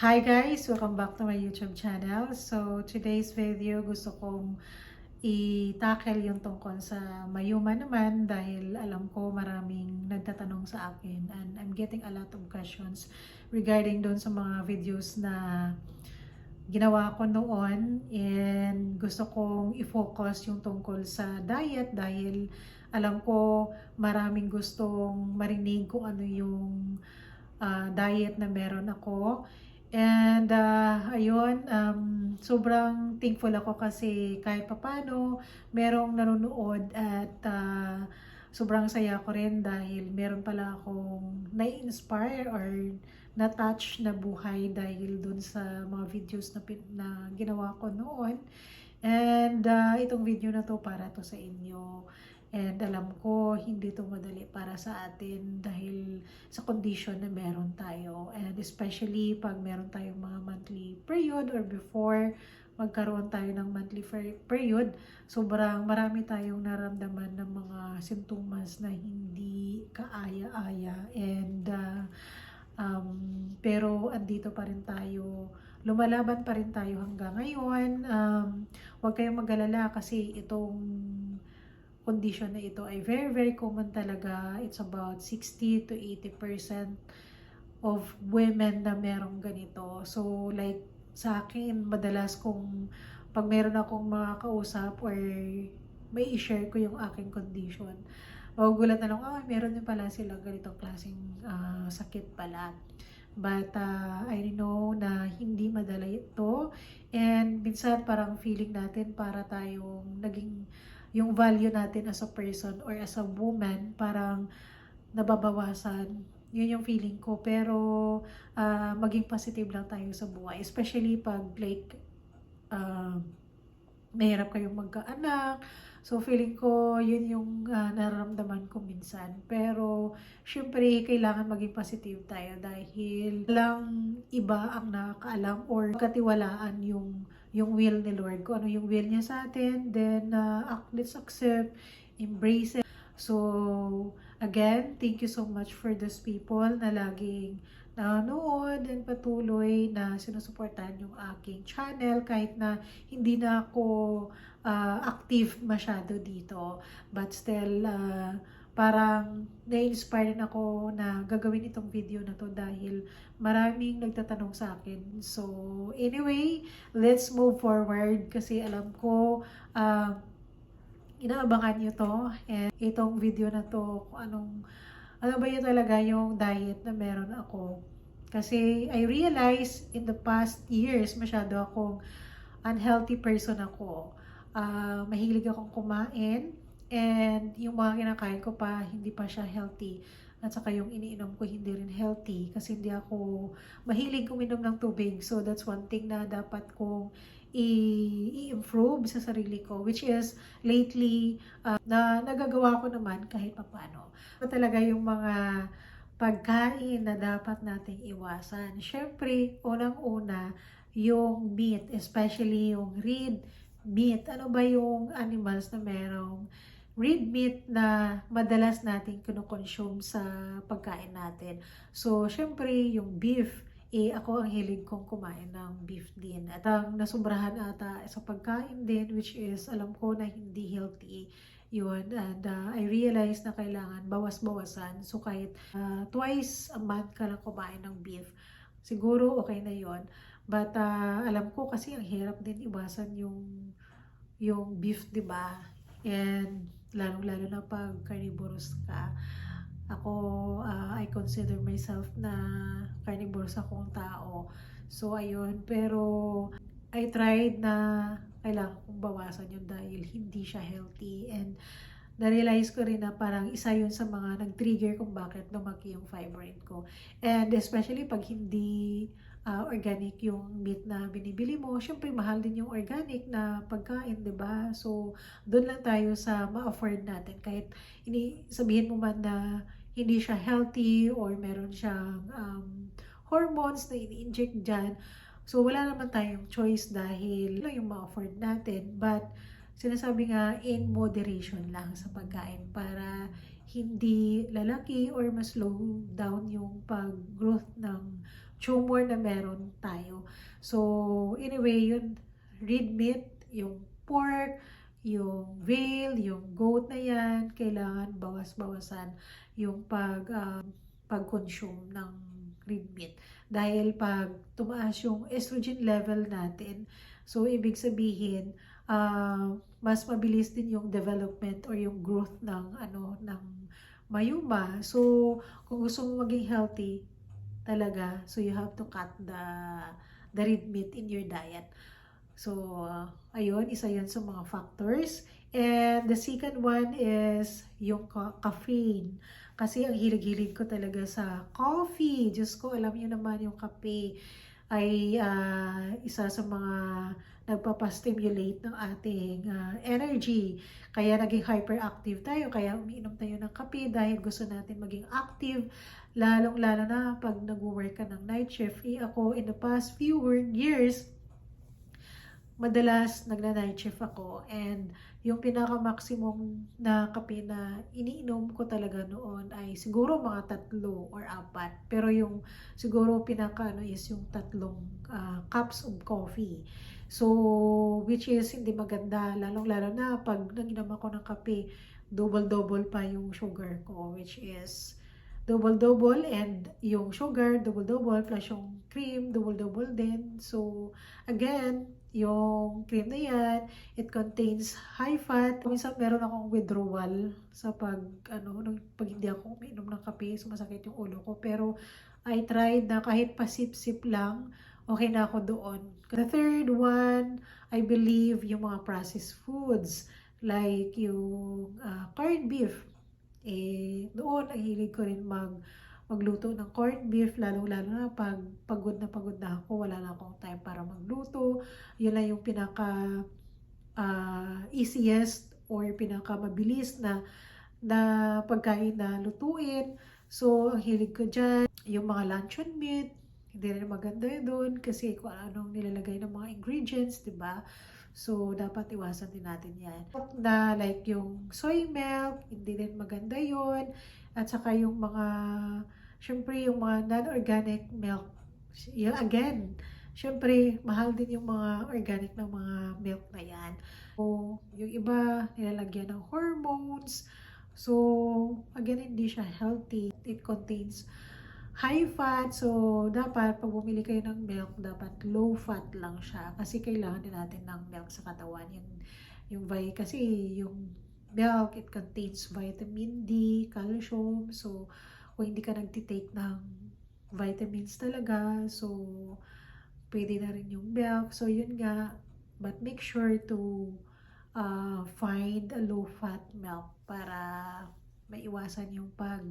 Hi guys! Welcome back to my YouTube channel. So, today's video gusto kong i-tackle yung tungkol sa mayuma naman dahil alam ko maraming nagtatanong sa akin and I'm getting a lot of questions regarding doon sa mga videos na ginawa ko noon and gusto kong i-focus yung tungkol sa diet dahil alam ko maraming gustong marinig kung ano yung ah, diet na meron ako And uh, ayun, um, sobrang thankful ako kasi kahit papano merong nanonood at uh, sobrang saya ko rin dahil meron pala akong na-inspire or na-touch na buhay dahil dun sa mga videos na, na ginawa ko noon. And uh, itong video na to para to sa inyo. And alam ko, hindi to madali para sa atin dahil sa condition na meron tayo. And especially pag meron tayong mga monthly period or before magkaroon tayo ng monthly period, sobrang marami tayong naramdaman ng mga simptomas na hindi kaaya-aya. And uh, um, pero andito pa rin tayo lumalaban pa rin tayo hanggang ngayon. Um, huwag kayong mag-alala kasi itong condition na ito ay very, very common talaga. It's about 60 to 80% of women na merong ganito. So, like, sa akin, madalas kung pag meron akong mga kausap or may i-share ko yung aking condition, magugulat na lang, ah, meron din pala sila ganitong klaseng ah, sakit pala. But uh, I know na hindi madala ito. And minsan parang feeling natin para tayong naging yung value natin as a person or as a woman parang nababawasan. Yun yung feeling ko. Pero ah, maging positive lang tayo sa buhay. Especially pag like uh, mahirap kayong magkaanak. So, feeling ko, yun yung ah, nararamdaman ko minsan. Pero, syempre, kailangan maging positive tayo dahil lang iba ang nakakaalam or katiwalaan yung yung will ni Lord. Kung ano yung will niya sa atin, then uh, let's accept, embrace it. So, again, thank you so much for those people na laging nanonood and patuloy na sinusuportahan yung aking channel kahit na hindi na ako ah, active masyado dito. But still, ah, parang na-inspire din ako na gagawin itong video na to dahil maraming nagtatanong sa akin. So, anyway, let's move forward kasi alam ko ah, inaabangan nyo to and itong video na to kung anong ano ba yun talaga yung diet na meron ako. Kasi I realized in the past years, masyado akong unhealthy person ako. Ah, mahilig akong kumain and yung mga kinakain ko pa, hindi pa siya healthy. At saka yung iniinom ko hindi rin healthy kasi hindi ako mahilig uminom ng tubig. So that's one thing na dapat kong i-improve sa sarili ko which is lately ah, na nagagawa ko naman kahit papano. Ito talaga yung mga pagkain na dapat nating iwasan. Siyempre, unang-una, yung meat, especially yung red meat. Ano ba yung animals na merong red meat na madalas nating kinukonsume sa pagkain natin? So, syempre, yung beef, eh, ako ang hilig kong kumain ng beef din. At ang nasubrahan ata sa pagkain din, which is, alam ko na hindi healthy yun. And uh, I realized na kailangan bawas-bawasan. So, kahit uh, twice a month ka lang kumain ng beef, siguro okay na yon But uh, alam ko kasi ang hirap din iwasan yung yung beef, 'di ba? And lalong-lalo na pag carnivorous ka. Ako, uh, I consider myself na carnivorous akong tao. So, ayun. Pero, I tried na kailangan kong bawasan yun dahil hindi siya healthy. And, na-realize ko rin na parang isa yun sa mga nag-trigger kung bakit lumaki yung fibroid ko. And especially pag hindi ah, organic yung meat na binibili mo, syempre mahal din yung organic na pagkain, 'di ba? So, doon lang tayo sa ma-afford natin kahit ini sabihin mo man na hindi siya healthy or meron siyang um, hormones na ini-inject dyan. So, wala naman tayong choice dahil lang yung ma-afford natin. But, sinasabi nga in moderation lang sa pagkain para hindi lalaki or mas slow down yung pag-growth ng tumor na meron tayo. So, anyway, yun, red meat, yung pork, yung veal, yung goat na yan, kailangan bawas-bawasan yung pag, um, pag-consume ng red meat. Dahil pag tumaas yung estrogen level natin, so ibig sabihin, uh, mas mabilis din yung development or yung growth ng ano ng mayuma. So, kung gusto mo maging healthy talaga, so you have to cut the the red meat in your diet. So, uh, ayun, isa yun sa mga factors. And the second one is yung ca- caffeine. Kasi ang hilig-hilig ko talaga sa coffee. Diyos ko, alam niyo naman yung kape ay uh, isa sa mga nagpapastimulate ng ating uh, energy. Kaya naging hyperactive tayo, kaya umiinom tayo ng kape dahil gusto natin maging active, lalong-lalo na pag nag-work ka ng night shift. Eh, ako, in the past few years, madalas nagna-night shift ako and yung pinaka-maximum na kape na iniinom ko talaga noon ay siguro mga tatlo or apat. Pero yung siguro pinaka ano is yung tatlong uh, cups of coffee. So, which is hindi maganda, lalong-lalo na pag nanginom ako ng kape, double-double pa yung sugar ko, which is double-double and yung sugar, double-double plus yung cream, double-double din. So, again, yung cream na yan, it contains high fat. Minsan meron akong withdrawal sa pag, ano, nung, pag hindi ako uminom ng kape, sumasakit yung ulo ko. Pero, I tried na kahit pasip-sip lang, okay na ako doon. The third one, I believe, yung mga processed foods, like yung uh, corned beef. Eh, doon, ang ko rin mag, magluto ng corned beef, lalo-lalo na pag pagod na pagod na ako, wala na akong time para magluto. Yun lang yung pinaka uh, easiest or pinaka mabilis na na pagkain na lutuin. So, ang hilig ko dyan, yung mga luncheon meat, hindi rin maganda yun doon kasi kung anong nilalagay ng mga ingredients, di ba? So, dapat iwasan din natin yan. Na like yung soy milk, hindi rin maganda yun. At saka yung mga, syempre yung mga non-organic milk. Yung, again, syempre, mahal din yung mga organic ng mga milk na yan. So, yung iba, nilalagyan ng hormones. So, again, hindi siya healthy. It contains high fat. So, dapat pag bumili kayo ng milk, dapat low fat lang siya. Kasi kailangan din natin ng milk sa katawan. Yung, yung vitamin, kasi yung milk, it contains vitamin D, calcium. So, kung hindi ka nagtitake ng vitamins talaga, so, pwede na rin yung milk. So, yun nga. But make sure to uh, find a low-fat milk para maiwasan yung pag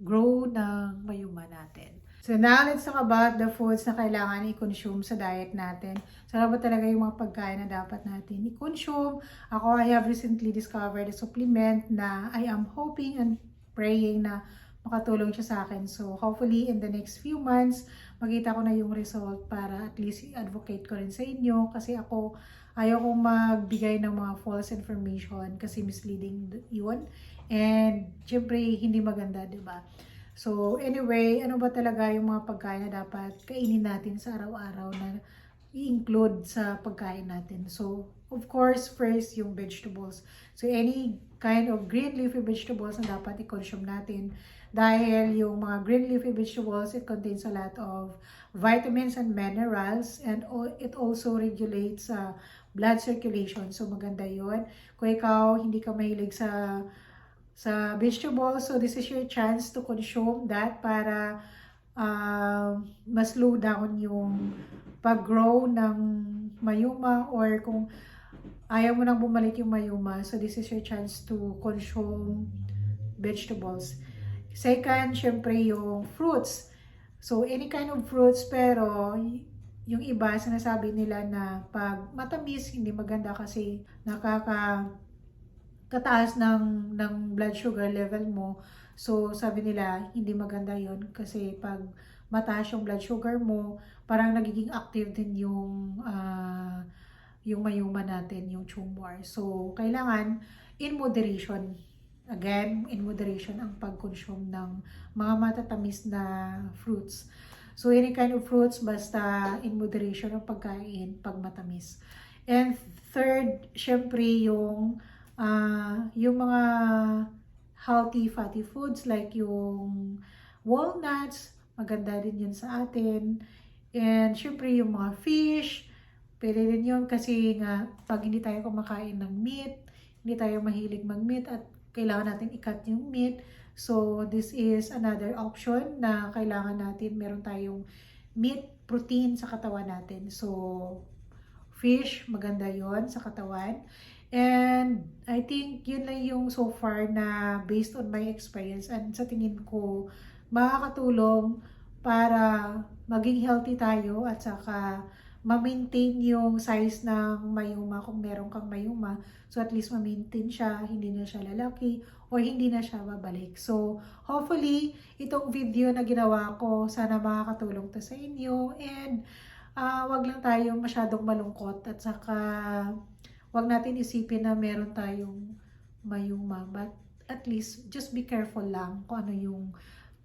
grow ng mayuma natin. So now, let's talk about the foods na kailangan i-consume sa diet natin. So ano ba talaga yung mga pagkain na dapat natin i-consume? Ako, I have recently discovered a supplement na I am hoping and praying na makatulong siya sa akin. So hopefully in the next few months, makita ko na yung result para at least i-advocate ko rin sa inyo kasi ako ayaw kong magbigay ng mga false information kasi misleading yun. And, syempre, hindi maganda, di ba? So, anyway, ano ba talaga yung mga pagkain na dapat kainin natin sa araw-araw na i-include sa pagkain natin? So, of course, first, yung vegetables. So, any kind of green leafy vegetables na dapat i-consume natin dahil yung mga green leafy vegetables, it contains a lot of vitamins and minerals and it also regulates uh, blood circulation. So, maganda yon Kung ikaw, hindi ka mahilig sa sa vegetables. So, this is your chance to consume that para uh, mas slow down yung pag-grow ng mayuma or kung ayaw mo nang bumalik yung mayuma. So, this is your chance to consume vegetables. Second, syempre yung fruits. So, any kind of fruits pero yung iba sinasabi nila na pag matamis hindi maganda kasi nakaka kataas ng, ng blood sugar level mo. So, sabi nila, hindi maganda yon kasi pag mataas yung blood sugar mo, parang nagiging active din yung uh, yung mayuma natin, yung tumor. So, kailangan in moderation. Again, in moderation ang pag-consume ng mga matatamis na fruits. So, any kind of fruits, basta in moderation ang pagkain pag matamis. And third, syempre, yung, ah, yung mga healthy fatty foods like yung walnuts, maganda din yun sa atin. And syempre, yung mga fish, pwede din yun kasi nga, pag hindi tayo kumakain ng meat, hindi tayo mahilig mag-meat at kailangan natin i-cut yung meat. So, this is another option na kailangan natin meron tayong meat protein sa katawan natin. So, fish, maganda yon sa katawan. And I think yun lang yung so far na based on my experience and sa tingin ko makakatulong para maging healthy tayo at saka ma-maintain yung size ng mayuma kung meron kang mayuma. So at least ma-maintain siya, hindi na siya lalaki or hindi na siya babalik. So hopefully, itong video na ginawa ko, sana makakatulong to sa inyo and ah wag lang tayo masyadong malungkot at saka wag natin isipin na meron tayong mayuma. But at least, just be careful lang kung ano yung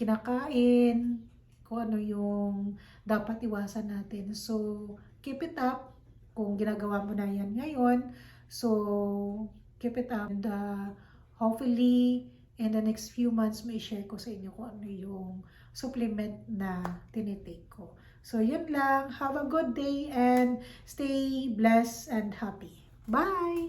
kinakain, kung ano yung dapat iwasan natin. So, keep it up kung ginagawa mo na yan ngayon. So, keep it up. And uh, hopefully, in the next few months, may share ko sa inyo kung ano yung supplement na tinitake ko. So, yun lang. Have a good day and stay blessed and happy. Bye!